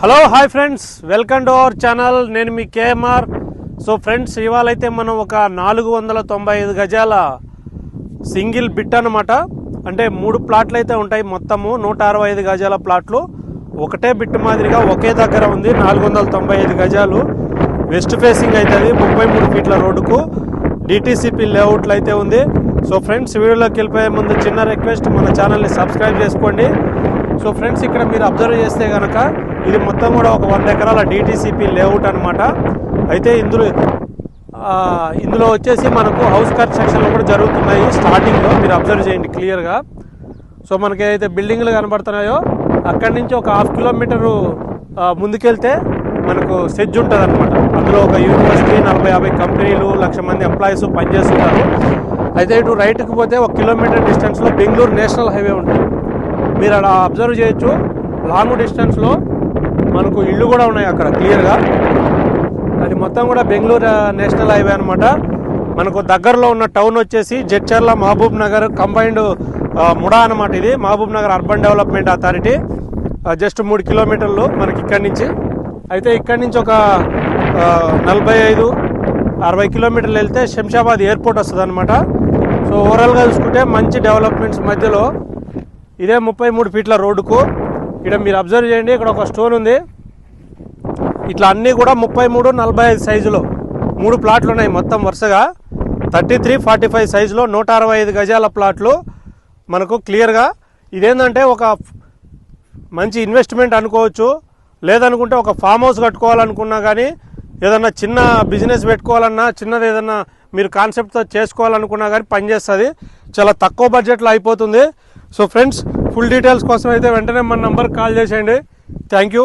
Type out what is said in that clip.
Hello hi friends welcome to our channel నేను మీ KMR. So friends ఇవాళ అయితే మనం ఒక నాలుగు వందల తొంభై ఐదు గజాల సింగిల్ బిట్ అనమాట అంటే మూడు ప్లాట్లు అయితే ఉంటాయి మొత్తము. నూట అరవై ఐదు గజాల ప్లాట్లు. ఒకటే బిట్ మాదిరిగా ఒకే దగ్గర ఉంది నాలుగు వందల తొంభై ఐదు గజాలు. వెస్ట్ ఫేసింగ్ అవుతుంది ముప్పై మూడు ఫీట్ల రోడ్డుకు. డిటీసీపీ లేఅవుట్లు అయితే ఉంది. సో ఫ్రెండ్స్ వీడియోలోకి వెళ్ళిపోయే ముందు చిన్న రిక్వెస్ట్ మన ఛానల్ని సబ్స్క్రైబ్ చేసుకోండి. సో ఫ్రెండ్స్ ఇక్కడ మీరు అబ్జర్వ్ చేస్తే కనుక ఇది మొత్తం కూడా ఒక వంద ఎకరాల డీటీసీపీ లేఅవుట్ అనమాట అయితే ఇందులో ఇందులో వచ్చేసి మనకు హౌస్ కన్స్ట్రక్షన్లు కూడా జరుగుతున్నాయి స్టార్టింగ్లో మీరు అబ్జర్వ్ చేయండి క్లియర్గా సో మనకి ఏదైతే బిల్డింగ్లు కనబడుతున్నాయో అక్కడి నుంచి ఒక హాఫ్ కిలోమీటరు ముందుకెళ్తే మనకు సెజ్ ఉంటుంది అనమాట అందులో ఒక యూనివర్సిటీ నలభై యాభై కంపెనీలు లక్ష మంది ఎంప్లాయీస్ పనిచేస్తుంటారు. అయితే ఇటు రైట్కి పోతే ఒక కిలోమీటర్ డిస్టెన్స్లో బెంగళూరు నేషనల్ హైవే ఉంటుంది. మీరు అలా అబ్జర్వ్ చేయొచ్చు. లాంగ్ డిస్టెన్స్లో మనకు ఇళ్ళు కూడా ఉన్నాయి అక్కడ క్లియర్గా. అది మొత్తం కూడా బెంగళూరు నేషనల్ హైవే అనమాట మనకు దగ్గరలో ఉన్న టౌన్ వచ్చేసి Jadcherla Mahbubnagar combined MUDA అనమాట ఇది. Mahbubnagar urban development authority. Just మూడు కిలోమీటర్లు మనకి ఇక్కడి నుంచి. అయితే ఇక్కడి నుంచి ఒక నలభై ఐదు అరవై కిలోమీటర్లు వెళ్తే శంషాబాద్ ఎయిర్పోర్ట్ వస్తుంది అనమాట సో ఓవరాల్గా చూసుకుంటే మంచి డెవలప్మెంట్స్ మధ్యలో. ఇదే ముప్పై మూడు ఫీట్ల రోడ్డుకు. ఇక్కడ మీరు అబ్జర్వ్ చేయండి ఇక్కడ ఒక స్టోన్ ఉంది. ఇట్లా అన్నీ కూడా ముప్పై మూడు నలభై ఐదు సైజులో మూడు ప్లాట్లు ఉన్నాయి మొత్తం వరుసగా. థర్టీ త్రీ ఫార్టీ ఫైవ్ సైజులో నూట అరవై ఐదు గజాల ప్లాట్లు మనకు క్లియర్గా. ఇదేంటంటే ఒక మంచి ఇన్వెస్ట్మెంట్ అనుకోవచ్చు లేదనుకుంటే ఒక ఫామ్ హౌస్ కట్టుకోవాలనుకున్నా కానీ ఏదన్నా చిన్న బిజినెస్ పెట్టుకోవాలన్నా చిన్నది ఏదన్నా మీరు కాన్సెప్ట్తో చేసుకోవాలనుకున్నా కానీ పనిచేస్తుంది. చాలా తక్కువ బడ్జెట్లో అయిపోతుంది. సో ఫ్రెండ్స్ ఫుల్ డీటెయిల్స్ కోసం అయితే వెంటనే మన నంబర్ కాల్ చేసేయండి. Thank you.